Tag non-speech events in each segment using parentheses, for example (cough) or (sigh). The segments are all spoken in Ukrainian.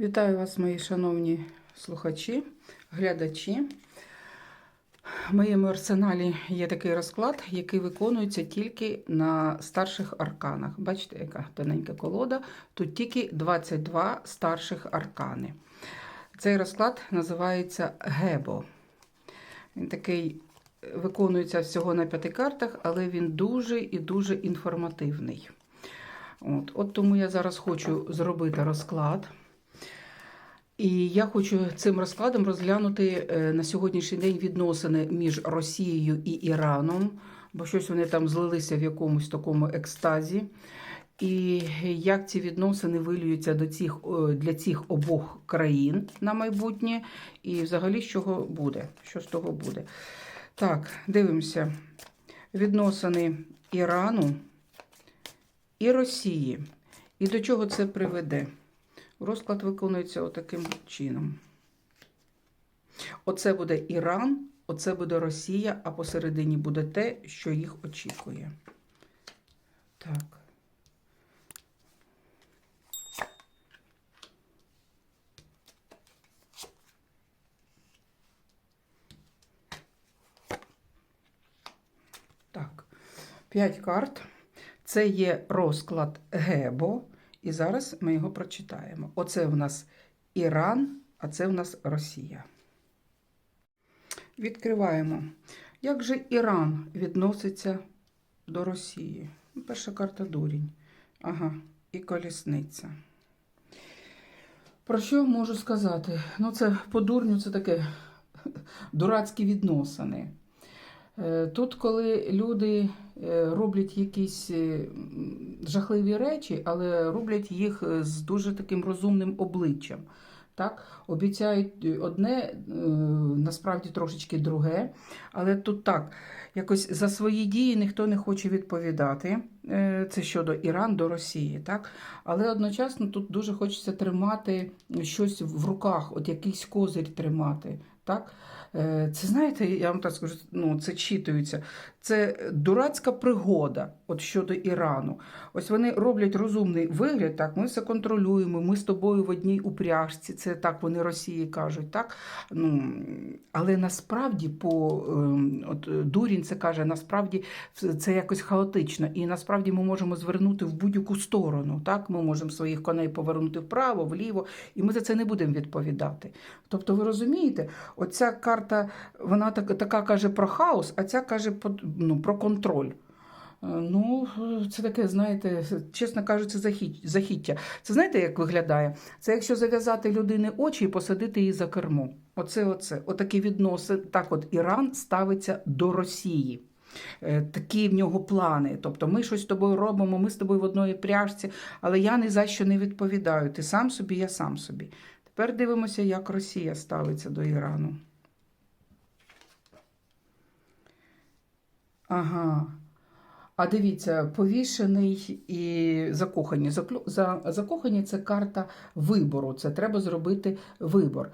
Вітаю вас, мої шановні слухачі, глядачі. В моєму арсеналі є такий розклад, який виконується тільки на старших арканах. Бачите, яка тоненька колода. Тут тільки 22 старших аркани. Цей розклад називається Гебо. Він такий виконується всього на п'яти картах, але він дуже і дуже інформативний. От, От тому я зараз хочу зробити розклад. І я хочу цим розкладом розглянути е, на сьогоднішній день відносини між Росією і Іраном, бо щось вони там злилися в якомусь такому екстазі. І як ці відносини вилюються до цих, для цих обох країн на майбутнє, і взагалі з чого буде? Що з того буде? Так, дивимося. Відносини Ірану і Росії. І до чого це приведе? Розклад виконується отаким чином. Оце буде Іран, оце буде Росія, а посередині буде те, що їх очікує. Так. П'ять карт. Це є розклад Гебо. І зараз ми його прочитаємо. Оце в нас Іран, а це в нас Росія. Відкриваємо. Як же Іран відноситься до Росії? Ну, Перша карта дурінь. Ага, і колісниця. Про що можу сказати? Ну, це по дурню це таке (laughs) дурацькі відносини. Е, Тут, коли люди е, роблять якісь е, жахливі речі, але роблять їх з дуже таким розумним обличчям. Так? Обіцяють одне, насправді трошечки друге. Але тут так, якось за свої дії ніхто не хоче відповідати. Це щодо Іран до Росії. Так? Але одночасно тут дуже хочеться тримати щось в руках, от якийсь козир тримати. Так? Це знаєте, я вам так скажу, ну, це читується. Це дурацька пригода от щодо Ірану. Ось вони роблять розумний вигляд, так, ми все контролюємо, ми з тобою в одній упряжці, це так вони Росії кажуть. так, ну, Але насправді, по от Дурін це каже, насправді це якось хаотично. І насправді ми можемо звернути в будь-яку сторону. так, Ми можемо своїх коней повернути вправо, вліво, і ми за це не будемо відповідати. Тобто, ви розумієте, оця карта, вона так, така каже про хаос, а ця каже ну, про контроль. Ну, це таке, знаєте, чесно кажучи, захіття. Це знаєте, як виглядає? Це якщо зав'язати людини очі і посадити її за кермо. Оце, оце. Отакі відносини. Так, от Іран ставиться до Росії. Такі в нього плани. Тобто ми щось з тобою робимо, ми з тобою в одної пряжці, але я ні за що не відповідаю. Ти сам собі, я сам собі. Тепер дивимося, як Росія ставиться до Ірану. Ага. А дивіться, повішений і закохані. Закохані це карта вибору. Це треба зробити вибор.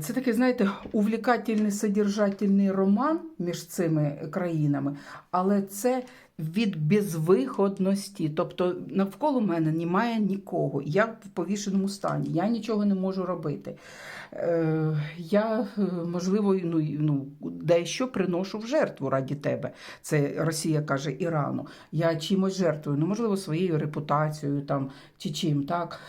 Це такий, знаєте, увлікательний содержательний роман між цими країнами, але це від безвиходності. Тобто навколо мене немає нікого. Я в повішеному стані, я нічого не можу робити. Я, можливо, ну, ну, дещо приношу в жертву раді тебе. Це Росія каже Ірану. Я чимось жертвую, ну, можливо, своєю репутацією там, чи чим. так.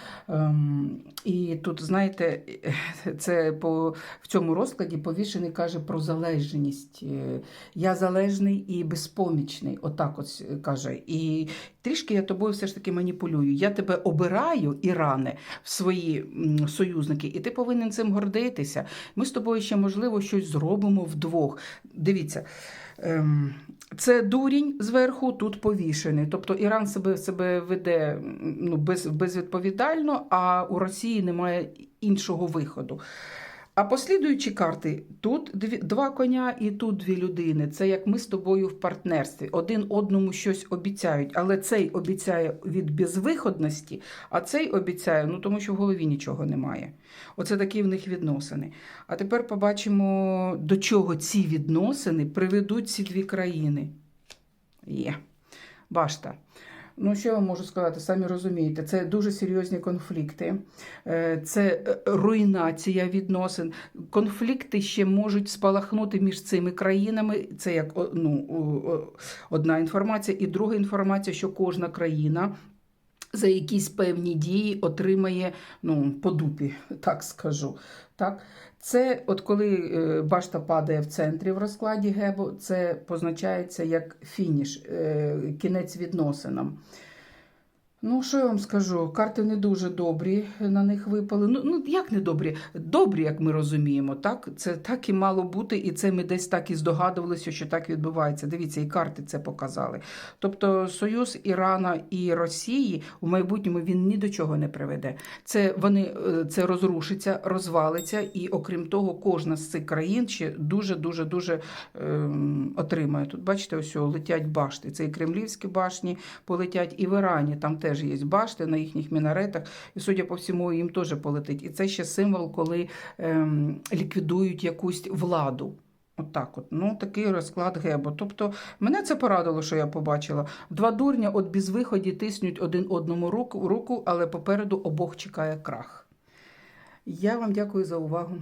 І тут, знаєте, (laughs) це по, в цьому розкладі повішений каже про залежність. Я залежний і безпомічний. Отак от каже. І трішки я тобою все ж таки маніпулюю. Я тебе обираю, Іране, в свої союзники, і ти повинен цим гордитися. Ми з тобою ще, можливо, щось зробимо вдвох. Дивіться. Це дурінь зверху, тут повішений. Тобто Іран себе себе веде ну, без, безвідповідально, а у Росії немає іншого виходу. А послідуючі карти: тут два коня і тут дві людини. Це як ми з тобою в партнерстві. Один одному щось обіцяють, але цей обіцяє від безвиходності, а цей обіцяє, ну тому що в голові нічого немає. Оце такі в них відносини. А тепер побачимо, до чого ці відносини приведуть ці дві країни. Є. Башта. Ну, що я вам можу сказати, самі розумієте, це дуже серйозні конфлікти, е, це е, руйнація відносин. Конфлікти ще можуть спалахнути між цими країнами. Це як ну, одна інформація, і друга інформація, що кожна країна. За якісь певні дії отримає ну, по дупі, так скажу. Так? Це, от коли е, башта падає в центрі в розкладі гебу, це позначається як фініш, е, кінець відносинам. Ну, що я вам скажу? Карти не дуже добрі на них випали. Ну, ну як не добрі? Добрі, як ми розуміємо, так? Це так і мало бути, і це ми десь так і здогадувалися, що так відбувається. Дивіться, і карти це показали. Тобто союз Ірана і Росії у майбутньому він ні до чого не приведе. Це вони е, це розрушиться, розвалиться, і окрім того, кожна з цих країн ще дуже дуже дуже ем, отримає. Тут бачите, ось летять башти. Це і кремлівські башні полетять, і в Ірані там теж є башти на їхніх мінаретах, і судя по всьому, їм теж полетить. І це ще символ, коли ем, ліквідують якусь владу. Отак от, Ну, такий розклад Гебо. Тобто, мене це порадило, що я побачила. Два дурня от без виході тиснуть один одному руку, руку, але попереду обох чекає крах. Я вам дякую за увагу.